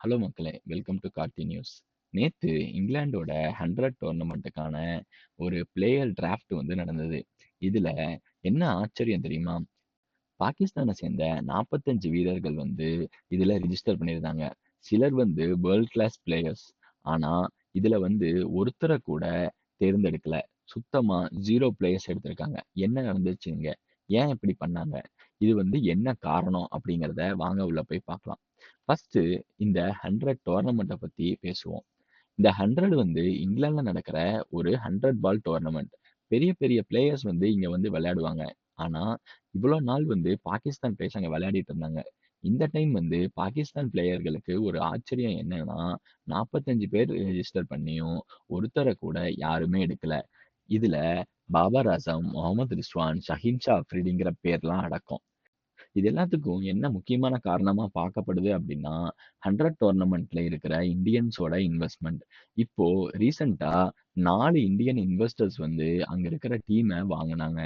Hello மக்களே! Welcome to Karthi news. நேற்று இங்கிலாந்தோட ஹண்ட்ரட் டோர்னமெண்ட்டுக்கான ஒரு பிளேயர் டிராஃப்ட் வந்து நடந்தது. இதில் என்ன ஆச்சரியம் தெரியுமா? பாகிஸ்தானை சேர்ந்த 45 வீரர்கள் வந்து இதில் ரிஜிஸ்டர் பண்ணியிருந்தாங்க. சிலர் வந்து வேர்ல்ட் கிளாஸ் பிளேயர்ஸ். ஆனால் இதில் வந்து ஒருத்தரை கூட தேர்ந்தெடுக்கல. சுத்தமாக ஜீரோ பிளேயர்ஸ் எடுத்திருக்காங்க. என்ன நடந்துச்சுங்க ஏன் இப்படி பண்ணாங்க? இது வந்து என்ன காரணம்? அப்படிங்கிறத வாங்க உள்ள போய் பார்க்கலாம். ஃபர்ஸ்ட்டு இந்த 100 டோர்னமெண்ட்ட பத்தி பேசுவோம். இந்த 100 வந்து இங்கிலாந்துல நடக்கிற ஒரு 100 பால் டோர்னமெண்ட். பெரிய பெரிய பிளேயர்ஸ் வந்து இங்க வந்து விளையாடுவாங்க. ஆனா, இவ்வளோ நாள் வந்து பாகிஸ்தான் பிளேயர்ஸ் அங்க விளையாடிட்டு இருந்தாங்க. இந்த டைம் வந்து பாகிஸ்தான் பிளேயர்களுக்கு ஒரு ஆச்சரியம் என்னன்னா, 45 பேர் ரெஜிஸ்டர் பண்ணியும் ஒருத்தர கூட யாருமே எடுக்கல. இதுல பாபர் அசம், முகமது ரிஸ்வான், ஷஹீன் ஷா அஃப்ரிடிங்கிற பேர்லாம் அடக்கம். இது எல்லாத்துக்கும் என்ன முக்கியமான காரணமா பார்க்கப்படுது அப்படின்னா, 100 டோர்னமெண்ட்டில் இருக்கிற இந்தியன்ஸோட இன்வெஸ்ட்மெண்ட் இப்போ ரீசென்ட்டா 4 இந்தியன் இன்வெஸ்டர்ஸ் வந்து அங்க இருக்கிற டீம வாங்குனாங்க.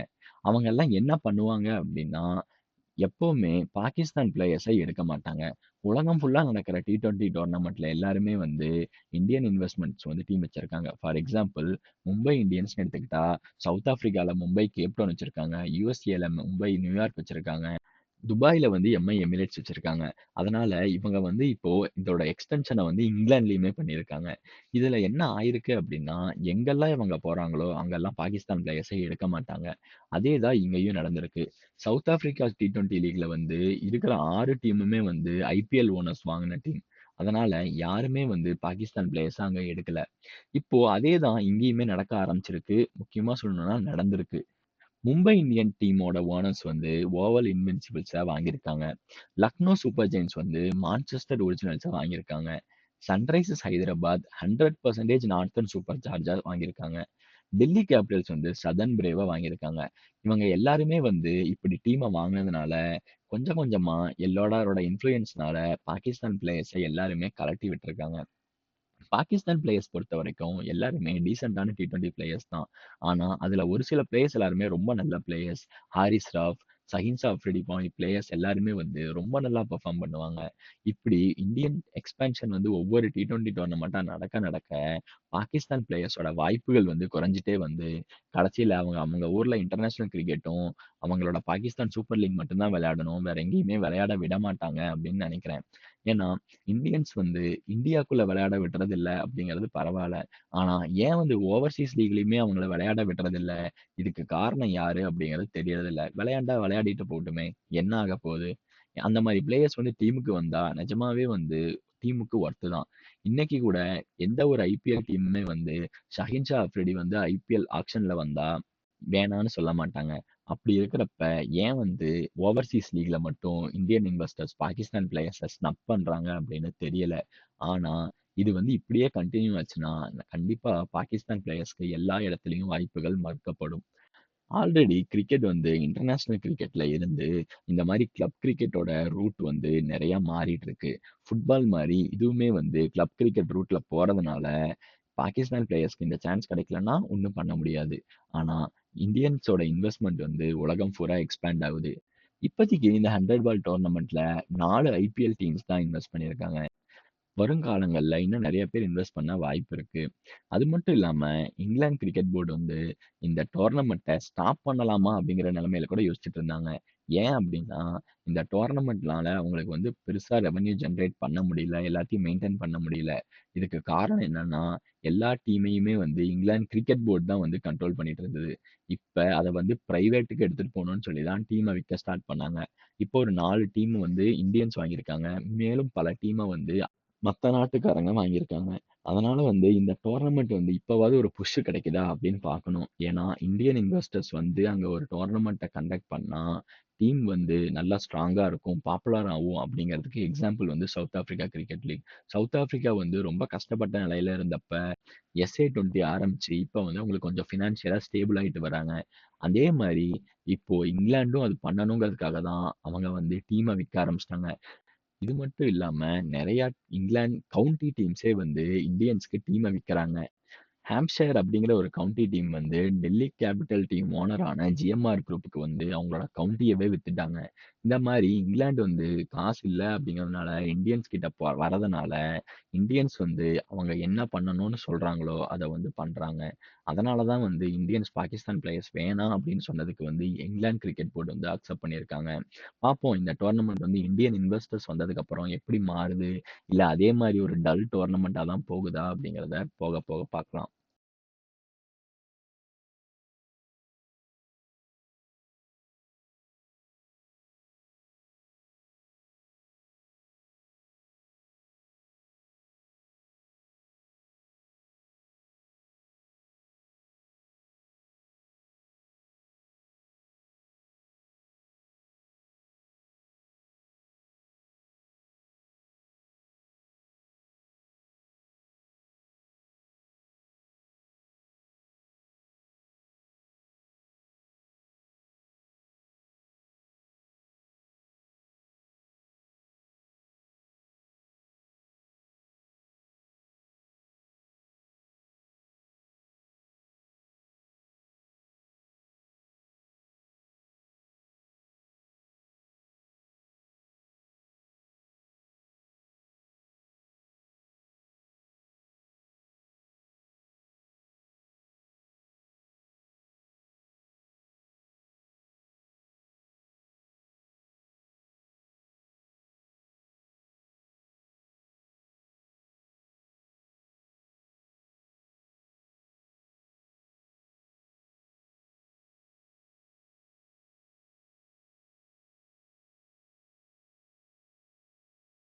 அவங்க எல்லாம் என்ன பண்ணுவாங்க அப்படின்னா, எப்பவுமே பாகிஸ்தான் பிளேயர்ஸ எடுக்க மாட்டாங்க. உலகம் ஃபுல்லா நடக்கிற T20 டோர்னமெண்ட்ல எல்லாருமே வந்து இந்தியன் இன்வெஸ்ட்மென்ட்ஸ் வந்து டீம் வச்சிருக்காங்க. ஃபார் எக்ஸாம்பிள் மும்பை இந்தியன்ஸ்ன்னு எடுத்துக்கிட்டா, சவுத் ஆஃப்ரிக்கால மும்பை கேப் டவுன் வச்சிருக்காங்க. யுஎஸ்ஏல மும்பை நியூயார்க் வச்சிருக்காங்க. துபாயில் வந்து எம்ஐ எமிரேட்ஸ் வச்சிருக்காங்க. அதனால இவங்க வந்து இப்போ இதோட எக்ஸ்டென்ஷன வந்து இங்கிலாந்துலயுமே பண்ணியிருக்காங்க. இதுல என்ன ஆயிருக்கு அப்படின்னா, எங்கெல்லாம் இவங்க போறாங்களோ, அங்கெல்லாம் பாகிஸ்தான் பிளேயர்ஸ எடுக்க மாட்டாங்க. அதே தான் இங்கேயும் நடந்திருக்கு. சவுத் ஆஃப்ரிக்கா T20 லீக்ல வந்து இருக்கிற 6 டீமுமே வந்து ஐபிஎல் ஓனர்ஸ் வாங்குன டீம். அதனால யாருமே வந்து பாகிஸ்தான் பிளேயர்ஸ அங்க எடுக்கல. இப்போ அதே தான் இங்கேயுமே நடக்க ஆரம்பிச்சிருக்கு. முக்கியமா சொல்லணும்னா நடந்திருக்கு. மும்பை இந்தியன் டீமோட ஓனர்ஸ் வந்து ஓவல் இன்வென்சிபிள்ஸை வாங்கியிருக்காங்க. லக்னோ சூப்பர் ஜெயின்ஸ் வந்து மான்செஸ்டர் ஒரிஜினல்ஸை வாங்கியிருக்காங்க. Sunrisers Hyderabad hundred percentage Northern Super Charger வாங்கியிருக்காங்க. டெல்லி கேபிட்டல்ஸ் வந்து சதன் பிரேவை வாங்கியிருக்காங்க. இவங்க எல்லாருமே வந்து இப்படி டீமை வாங்கினதுனால கொஞ்சம் கொஞ்சமாக எல்லாரோட இன்ஃப்ளூயன்ஸ்னால பாகிஸ்தான் பிளேயர்ஸை எல்லாருமே கலட்டி விட்டுருக்காங்க. பாகிஸ்தான் பிளேயர்ஸ் பொறுத்தவரைக்கும் எல்லாருமே டீசெண்டான டி T20 பிளேயர்ஸ் தான். ஆனா, அதுல ஒரு சில பிளேயர்ஸ் எல்லாருமே ரொம்ப நல்ல பிளேயர்ஸ். ஹாரிஸ் ராஃப் சஹின்சா ஷா அஃப்ரிடி பிளேயர்ஸ் எல்லாருமே வந்து ரொம்ப நல்லா பெர்ஃபார்ம் பண்ணுவாங்க. இப்படி இந்தியன் எக்ஸ்பென்ஷன் வந்து ஒவ்வொரு T20 டோர்னமெண்ட்டா நடக்க நடக்க, பாகிஸ்தான் பிளேயர்ஸோட வாய்ப்புகள் வந்து குறைஞ்சிட்டே வந்து, கடைசியில அவங்க அவங்க ஊர்ல இன்டர்நேஷ்னல் கிரிக்கெட்டும், அவங்களோட பாகிஸ்தான் சூப்பர் லீக் மட்டும் தான் விளையாடணும். வேற எங்கேயுமே விளையாட விட மாட்டாங்க அப்படின்னு நினைக்கிறேன். ஏன்னா, இந்தியன்ஸ் வந்து இந்தியாக்குள்ள விளையாட விடுறதில்ல அப்படிங்கிறது பரவால்ல. ஆனா, ஏன் வந்து ஓவர்சீஸ் லீக்லயுமே அவங்கள விளையாட விடுறதில்ல? இதுக்கு காரணம் யாரு அப்படிங்கிறது தெரியறதில்ல. விளையாண்டா விளையாடிட்டு போகட்டுமே! என்ன ஆகப்போகுது? அந்த மாரி பிளேயர்ஸ் வந்து டீமுக்கு வந்தா நிஜமாவே வந்து டீமுக்கு ஒர்த் தான். இன்னைக்கு கூட எந்த ஒரு ஐபிஎல் டீமுமே வந்து ஷஹீன்ஷா அஃப்ரிடி வந்து ஐபிஎல் ஆக்ஷன்ல வந்தா வேணான்னு சொல்ல மாட்டாங்க. அப்படி இருக்கிறப்ப ஏன் வந்து ஓவர்சீஸ் லீக்ல மட்டும் Indian investors Pakistan players snub பண்றாங்க அப்படின்னு தெரியல. ஆனா, இது வந்து இப்படியே கன்டின்யூ ஆச்சுன்னா, கண்டிப்பா பாகிஸ்தான் பிளேயர்ஸ்க்கு எல்லா இடத்துலயும் வாய்ப்புகள் மறுக்கப்படும். ஆல்ரெடி கிரிக்கெட் வந்து இன்டர்நேஷனல் கிரிக்கெட்ல இருந்து இந்த மாரி கிளப் கிரிக்கெட்டோட ரூட் வந்து நிறைய மாறிட்டு இருக்கு. ஃபுட்பால் மாரி இதுவுமே வந்து கிளப் கிரிக்கெட் ரூட்ல போறதுனால, பாகிஸ்தான் பிளேயர்ஸ்க்கு இந்த சான்ஸ் கிடைக்கலன்னா ஒன்றும் பண்ண முடியாது. ஆனால் இந்தியன்ஸோட இன்வெஸ்ட்மெண்ட் வந்து உலகம் பூரா எக்ஸ்பேண்ட் ஆகுது. இப்போதைக்கு இந்த 100 பால் டோர்னமெண்ட்டில் நாலு ஐபிஎல் டீம்ஸ் தான் இன்வெஸ்ட் பண்ணியிருக்காங்க. வருங்காலங்களில் இன்னும் நிறைய பேர் இன்வெஸ்ட் பண்ண வாய்ப்பு இருக்கு. அது மட்டும் இல்லாமல் இங்கிலாந்து கிரிக்கெட் போர்டு வந்து இந்த டோர்னமெண்ட்டை ஸ்டாப் பண்ணலாமா அப்படிங்கிற நிலைமையில கூட யோசிச்சுட்டு இருந்தாங்க. ஏன் அப்படின்னா, இந்த டோர்னமெண்ட்னால அவங்களுக்கு வந்து பெருசா ரெவென்யூ ஜெனரேட் பண்ண முடியல. எல்லாத்தையும் மெயின்டெயின் பண்ண முடியல. இதுக்கு காரணம் என்னன்னா, எல்லா டீமையுமே வந்து இங்கிலாந்து கிரிக்கெட் போர்டு தான் வந்து கண்ட்ரோல் பண்ணிட்டு இருந்தது. இப்ப அத வந்து ப்ரைவேட்டுக்கு எடுத்துட்டு போணும்னு சொல்லி தான் டீம விக்க ஸ்டார்ட் பண்ணாங்க. இப்போ ஒரு 4 டீம் வந்து இந்தியன்ஸ் வாங்கியிருக்காங்க. மேலும் பல டீம வந்து மத்த நாட்டுக்காரங்க வாங்கியிருக்காங்க. அதனால வந்து இந்த டோர்னமெண்ட் வந்து இப்பவாவது ஒரு புஷ் கிடைக்குதா அப்படின்னு பார்க்கணும். ஏன்னா, இந்தியன் இன்வெஸ்டர்ஸ் வந்து அங்க ஒரு டோர்னமெண்ட்ட கண்டக்ட் பண்ணா, டீம் வந்து நல்லா ஸ்ட்ராங்காக இருக்கும். பாப்புலர் ஆகும் அப்படிங்கிறதுக்கு எக்ஸாம்பிள் வந்து South Africa cricket league. South Africa வந்து ரொம்ப கஷ்டப்பட்ட நிலையில இருந்தப்ப, எஸ்ஏ20 ஆரம்பிச்சு இப்போ வந்து அவங்களுக்கு கொஞ்சம் ஃபினான்ஷியலாக ஸ்டேபிள் ஆகிட்டு வராங்க. அதே மாதிரி இப்போ இங்கிலாண்டும் அது பண்ணணுங்கிறதுக்காக தான் அவங்க வந்து டீமை விற்க ஆரம்பிச்சிட்டாங்க இது மட்டும் இல்லாமல் நிறையா இங்கிலாந்து கவுண்டி டீம்ஸே வந்து இந்தியன்ஸ்க்கு டீமை விற்கிறாங்க ஹாம்ப்ஷயர் அப்படிங்கிற ஒரு கவுண்டி டீம் வந்து டெல்லி கேபிட்டல் டீம் ஓனரான ஜிஎம்ஆர் குரூப்புக்கு வந்து அவங்களோட கவுண்டியவே வித்துட்டாங்க. இந்த மாரி இங்கிலாந்து வந்து காசு இல்ல அப்படிங்கிறதுனால இந்தியன்ஸ் கிட்ட ப வரதுனால, இந்தியன்ஸ் வந்து அவங்க என்ன பண்ணணும்னு சொல்றாங்களோ, அத வந்து பண்றாங்க. அதனால தான் வந்து இந்தியன்ஸ் பாகிஸ்தான் பிளேயர்ஸ் வேணாம் அப்படின்னு சொன்னதுக்கு வந்து இங்கிலாந்து கிரிக்கெட் போர்ட் வந்து அக்செப்ட் பண்ணியிருக்காங்க. பார்ப்போம் இந்த டோர்னமெண்ட் வந்து இந்தியன் இன்வெஸ்டர்ஸ் வந்ததுக்கப்புறம் எப்படி மாறுது? இல்ல அதே மாரி ஒரு டல் டோர்னமெண்ட்டாக தான் போகுதா? அப்படிங்கிறத போக போக பார்க்கலாம்.